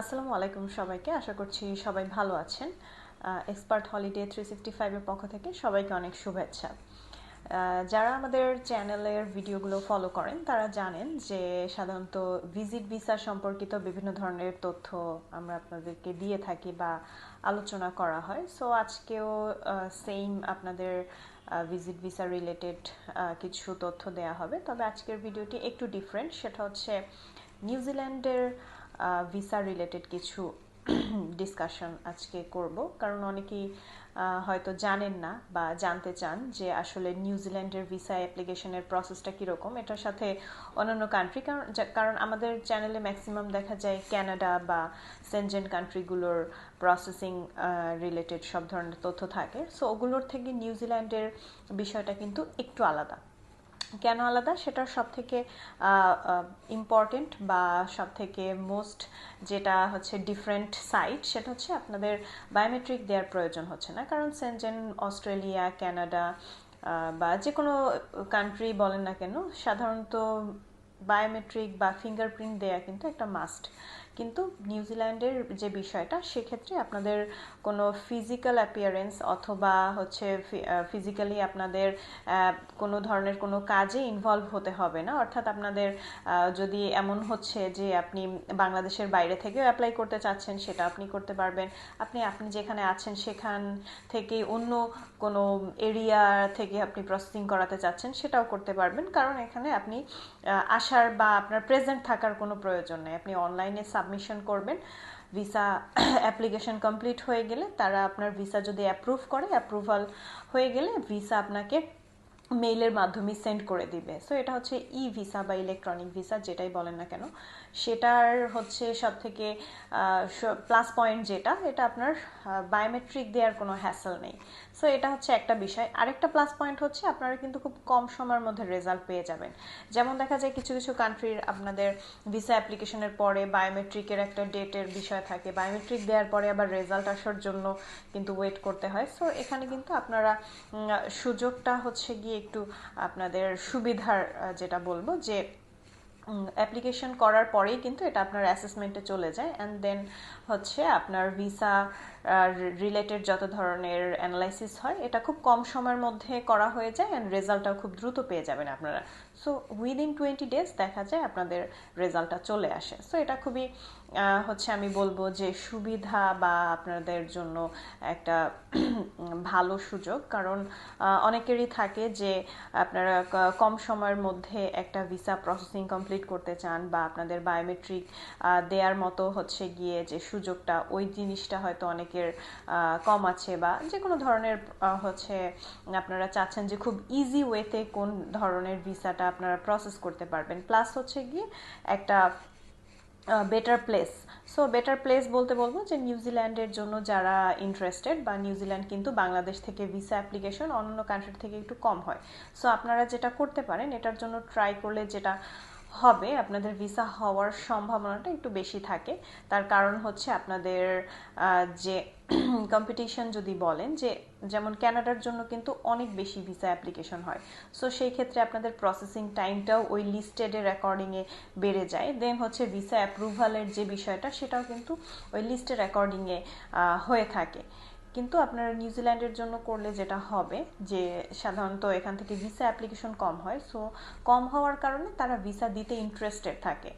আসসালামু আলাইকুম সবাইকে। আশা করছি সবাই ভালো আছেন। এক্সপার্ট হলিডে থ্রি সিক্সটি ফাইভের পক্ষ থেকে সবাইকে অনেক শুভেচ্ছা। যারা আমাদের চ্যানেলের ভিডিওগুলো ফলো করেন, তারা জানেন যে সাধারণত ভিজিট ভিসা সম্পর্কিত বিভিন্ন ধরনের তথ্য আমরা আপনাদেরকে দিয়ে থাকি বা আলোচনা করা হয়। সো আজকেও সেম আপনাদের ভিজিট ভিসা রিলেটেড কিছু তথ্য দেয়া হবে। তবে আজকের ভিডিওটি একটু ডিফারেন্ট সেটা হচ্ছে নিউজিল্যান্ডের ভিসা রিলেটেড কিছু ডিসকাশন আজকে করব। কারণ অনেকেই হয়তো জানেন না বা জানতে চান যে আসলে নিউজিল্যান্ডের ভিসা অ্যাপ্লিকেশনের প্রসেসটা কীরকম। এটার সাথে অন্যান্য কান্ট্রি কারণ কারণ আমাদের চ্যানেলে ম্যাক্সিমাম দেখা যায় ক্যানাডা বা সেনজেন কান্ট্রিগুলোর প্রসেসিং রিলেটেড সব ধরনের তথ্য থাকে। সো ওগুলোর থেকে নিউজিল্যান্ডের বিষয়টা কিন্তু একটু আলাদা। কেন আলাদা? সেটা সব থেকে ইম্পর্টেন্ট বা সব থেকে মোস্ট যেটা হচ্ছে ডিফারেন্ট সাইট সেটা হচ্ছে আপনাদের বায়োমেট্রিক দেওয়ার প্রয়োজন হচ্ছে না। কারণ সেনজেন অস্ট্রেলিয়া ক্যানাডা বা যে কোনো কান্ট্রি বলেন না কেন, সাধারণত বায়োমেট্রিক বা ফিঙ্গারপ্রিন্ট দেয়া কিন্তু একটা মাস্ট কিন্তু নিউজিল্যান্ডের যে বিষয়টা, সেক্ষেত্রে আপনাদের কোনো ফিজিক্যাল অ্যাপিয়ারেন্স অথবা হচ্ছে ফিজিক্যালি আপনাদের কোনো ধরনের কোনো কাজে ইনভলভ হতে হবে না। অর্থাৎ আপনাদের যদি এমন হচ্ছে যে আপনি বাংলাদেশের বাইরে থেকেও অ্যাপ্লাই করতে চাচ্ছেন, সেটা আপনি করতে পারবেন। আপনি আপনি যেখানে আছেন, সেখান থেকে অন্য কোনো এরিয়া থেকে আপনি প্রসেসিং করাতে চাচ্ছেন, সেটাও করতে পারবেন। কারণ এখানে আপনি আসার বা আপনার প্রেজেন্ট থাকার কোনো প্রয়োজন নেই। আপনি অনলাইনে সাবমিশন করবেন। ভিসা অ্যাপ্লিকেশন কমপ্লিট হয়ে গেলে তারা আপনার ভিসা যদি অ্যাপ্রুভ করে অ্যাপ্রুভাল হয়ে গেলে ভিসা আপনাকে মেইলের মাধ্যমে সেন্ড করে দিবে। সো এটা হচ্ছে ই ভিসা বা ইলেকট্রনিক ভিসা যেটাই বলেন না কেন। সেটার হচ্ছে সব থেকে প্লাস পয়েন্ট যেটা, এটা আপনার বায়োমেট্রিক দেওয়ার কোনো হ্যাসেল নেই। সো এটা হচ্ছে একটা বিষয়। আরেকটা প্লাস পয়েন্ট হচ্ছে আপনারা কিন্তু খুব কম সময়ের মধ্যে রেজাল্ট পেয়ে যাবেন। যেমন দেখা যায় কিছু কিছু কান্ট্রির আপনাদের ভিসা অ্যাপ্লিকেশনের পরে বায়োমেট্রিকের একটা ডেটের বিষয় থাকে। বায়োমেট্রিক দেওয়ার পরে আবার রেজাল্ট আসার জন্য কিন্তু ওয়েট করতে হয়। সো এখানে কিন্তু আপনারা সুযোগটা হচ্ছে গিয়ে একটু আপনাদের সুবিধার যেটা বলব যে অ্যাপ্লিকেশন করার পরেই কিন্তু এটা আপনার অ্যাসেসমেন্টে চলে যায়। অ্যান্ড দেন হচ্ছে আপনার ভিসা রিলেটেড যত ধরনের অ্যানালাইসিস হয়, এটা খুব কম সময়ের মধ্যে করা হয়ে যায় অ্যান্ড রেজাল্টটাও খুব দ্রুত পেয়ে যাবেন আপনারা। সো উইদিন টোয়েন্টি ডেজ দেখা যায় আপনাদের রেজাল্টটা চলে আসে। সো এটা খুবই হচ্ছে আমি বলব যে সুবিধা বা আপনাদের জন্য একটা ভালো সুযোগ। কারণ অনেকেরই থাকে যে আপনারা কম সময়ের মধ্যে একটা ভিসা প্রসেসিং কমপ্লিট করতে চান বা আপনাদের বায়োমেট্রিক দেওয়ার মতো হচ্ছে গিয়ে যে সুযোগটা, ওই জিনিসটা হয়তো অনেকের কম আছে বা যে কোনো ধরনের হচ্ছে আপনারা চাচ্ছেন যে খুব ইজি ওয়েতে কোন ধরনের ভিসাটা আপনারা প্রসেস করতে পারবেন। প্লাস হচ্ছে গিয়ে একটা better place so better place বলতে বলব যে নিউজিল্যান্ডের জন্য যারা ইন্টারেস্টেড বা নিউজিল্যান্ড কিন্তু বাংলাদেশ থেকে ভিসা অ্যাপ্লিকেশন অন্য কান্ট্রি থেকে একটু কম হয়। সো আপনারা যেটা করতে পারেন, এটার জন্য ট্রাই করলে যেটা হবে, আপনাদের ভিসা হওয়ার সম্ভাবনাটা একটু বেশি থাকে। তার কারণ হচ্ছে আপনাদের যে কম্পিটিশন যদি বলেন, যে যেমন ক্যানাডার জন্য কিন্তু অনেক বেশি ভিসা অ্যাপ্লিকেশন হয়। সো সেই ক্ষেত্রে আপনাদের প্রসেসিং টাইমটাও ওই লিস্টেডের অ্যাকর্ডিংয়ে বেড়ে যায়। দেন হচ্ছে ভিসা অ্যাপ্রুভালের যে বিষয়টা, সেটাও কিন্তু ওই লিস্টের অ্যাকর্ডিংয়ে হয়ে থাকে। কিন্তু আপনারা নিউজিল্যান্ডের জন্য করলে যেটা হবে, যে সাধারণত এখান থেকে ভিসা অ্যাপ্লিকেশন কম হয় সো কম হওয়ার কারণে তারা ভিসা দিতে ইন্টারেস্টেড থাকে।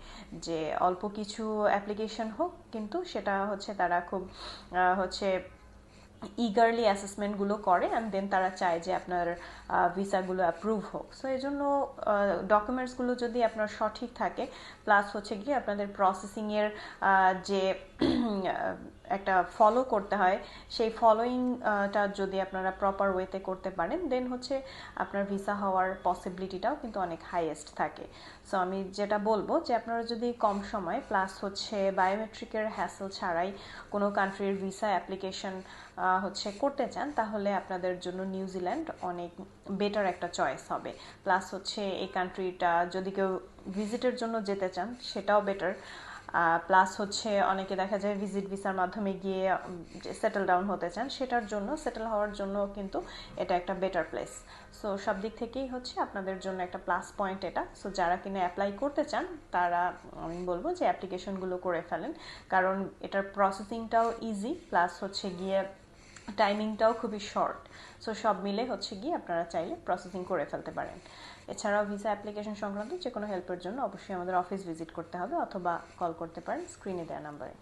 যে অল্প কিছু অ্যাপ্লিকেশন হোক, কিন্তু সেটা হচ্ছে তারা খুব হচ্ছে ইগারলি অ্যাসেসমেন্টগুলো করে অ্যান্ড দেন তারা চায় যে আপনার ভিসাগুলো অ্যাপ্রুভ হোক। সো এই জন্য ডকুমেন্টসগুলো যদি আপনার সঠিক থাকে প্লাস হচ্ছে গিয়ে আপনাদের প্রসেসিংয়ের যে একটা ফলো করতে হয়। সেই ফলোয়িংটা যদি আপনারা প্রপার ওয়েতে করতে পারেন দেন হচ্ছে আপনার ভিসা হওয়ার পসিবিলিটিটাও কিন্তু অনেক হাইয়েস্ট থাকে। সো আমি যেটা বলব যে আপনারা যদি কম সময় প্লাস হচ্ছে বায়োমেট্রিকের হ্যাসেল ছাড়াই কোনো কান্ট্রির ভিসা অ্যাপ্লিকেশন হচ্ছে করতে চান, তাহলে আপনাদের জন্য নিউজিল্যান্ড অনেক বেটার একটা চয়েস হবে। প্লাস হচ্ছে এই কান্ট্রিটা যদি কেউ ভিজিটের জন্য যেতে চান, সেটাও বেটার প্লাস হচ্ছে অনেকে দেখা যায় ভিজিট ভিসার মাধ্যমে গিয়ে সেটেল ডাউন হতে চান, সেটার জন্য সেটেল হওয়ার জন্য কিন্তু এটা একটা বেটার প্লেস সো সব দিক থেকেই হচ্ছে আপনাদের জন্য একটা প্লাস পয়েন্ট এটা। সো যারা কিনা অ্যাপ্লাই করতে চান, তারা, আমি বলব যে অ্যাপ্লিকেশনগুলো করে ফেলেন। কারণ এটার প্রসেসিংটাও ইজি প্লাস হচ্ছে গিয়ে টাইমিংটাও খুবই শর্ট। সো সব মিলে হচ্ছে গিয়ে আপনারা চাইলে প্রসেসিং করে ফেলতে পারেন। এছাড়াও ভিসা অ্যাপ্লিকেশন সংক্রান্ত যে কোনো হেল্পের জন্য অবশ্যই আমাদের অফিস ভিজিট করতে হবে অথবা কল করতে পারেন স্ক্রিনে দেওয়া নাম্বারে